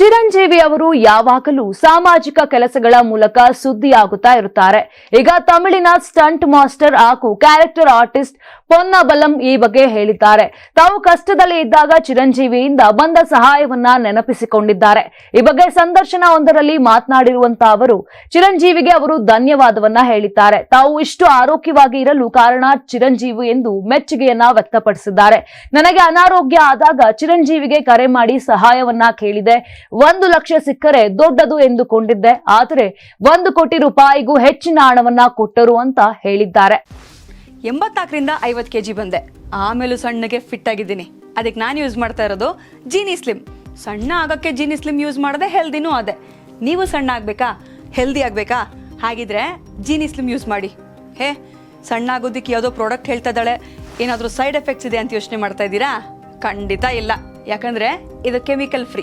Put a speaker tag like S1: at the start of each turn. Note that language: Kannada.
S1: ಚಿರಂಜೀವಿ ಅವರು ಯಾವಾಗಲೂ ಸಾಮಾಜಿಕ ಕೆಲಸಗಳ ಮೂಲಕ ಸುದ್ದಿಯಾಗುತ್ತಾ ಇರುತ್ತಾರೆ. ಈಗ ತಮಿಳಿನ ಸ್ಟಂಟ್ ಮಾಸ್ಟರ್ ಹಾಗೂ ಕ್ಯಾರೆಕ್ಟರ್ ಆರ್ಟಿಸ್ಟ್ ಪೊನ್ನಬಲಂ ಈ ಬಗ್ಗೆ ಹೇಳಿದ್ದಾರೆ. ತಾವು ಕಷ್ಟದಲ್ಲಿ ಇದ್ದಾಗ ಚಿರಂಜೀವಿಯಿಂದ ಬಂದ ಸಹಾಯವನ್ನ ನೆನಪಿಸಿಕೊಂಡಿದ್ದಾರೆ. ಈ ಬಗ್ಗೆ ಸಂದರ್ಶನ ಒಂದರಲ್ಲಿ ಮಾತನಾಡಿರುವಂತಹ ಅವರು, ಚಿರಂಜೀವಿಗೆ ಅವರು ಧನ್ಯವಾದವನ್ನ ಹೇಳಿದ್ದಾರೆ. ತಾವು ಇಷ್ಟು ಆರೋಗ್ಯವಾಗಿ ಇರಲು ಕಾರಣ ಚಿರಂಜೀವಿ ಎಂದು ಮೆಚ್ಚುಗೆಯನ್ನ ವ್ಯಕ್ತಪಡಿಸಿದ್ದಾರೆ. ನನಗೆ ಅನಾರೋಗ್ಯ ಆದಾಗ ಚಿರಂಜೀವಿಗೆ ಕರೆ ಮಾಡಿ ಸಹಾಯವನ್ನ ಕೇಳಿದೆ. ಒಂದು ಲಕ್ಷ ಸಿಕ್ಕರೆ ದೊಡ್ಡದು ಎಂದುಕೊಂಡಿದ್ದೆ. ಆದರೆ ಒಂದು ಕೋಟಿ ರೂಪಾಯಿಗೂ ಹೆಚ್ಚಿನ ಹಣವನ್ನ ಕೊಟ್ಟರು ಅಂತ ಹೇಳಿದ್ದಾರೆ.
S2: ಎಂಬತ್ನಾಲ್ಕರಿಂದ ಐವತ್ತು ಕೆಜಿ ಬಂದೆ. ಆಮೇಲೂ ಸಣ್ಣಗೆ ಫಿಟ್ ಆಗಿದ್ದೀನಿ. ಅದಕ್ಕೆ ನಾನು ಯೂಸ್ ಮಾಡ್ತಾ ಇರೋದು ಜೀನಿ ಸ್ಲಿಮ್ ಸಣ್ಣ ಆಗೋಕ್ಕೆ ಜೀನಿ ಸ್ಲಿಮ್ ಯೂಸ್ ಮಾಡದೆ ಹೆಲ್ದಿನೂ ಅದೇ. ನೀವು ಸಣ್ಣ ಆಗಬೇಕಾ? ಹೆಲ್ದಿ ಆಗಬೇಕಾ? ಹಾಗಿದ್ರೆ ಜೀನಿ ಸ್ಲಿಮ್ ಯೂಸ್ ಮಾಡಿ. ಹೇ, ಸಣ್ಣ ಆಗೋದಿಕ್ಕೆ ಯಾವುದೋ ಪ್ರಾಡಕ್ಟ್ ಹೇಳ್ತಾ ಇದ್ದಾಳೆ. ಏನಾದರೂ ಸೈಡ್ ಎಫೆಕ್ಟ್ಸ್ ಇದೆ ಅಂತ ಯೋಚನೆ ಮಾಡ್ತಾ ಇದ್ದೀರಾ? ಖಂಡಿತ ಇಲ್ಲ. ಯಾಕಂದರೆ ಇದು ಕೆಮಿಕಲ್ ಫ್ರೀ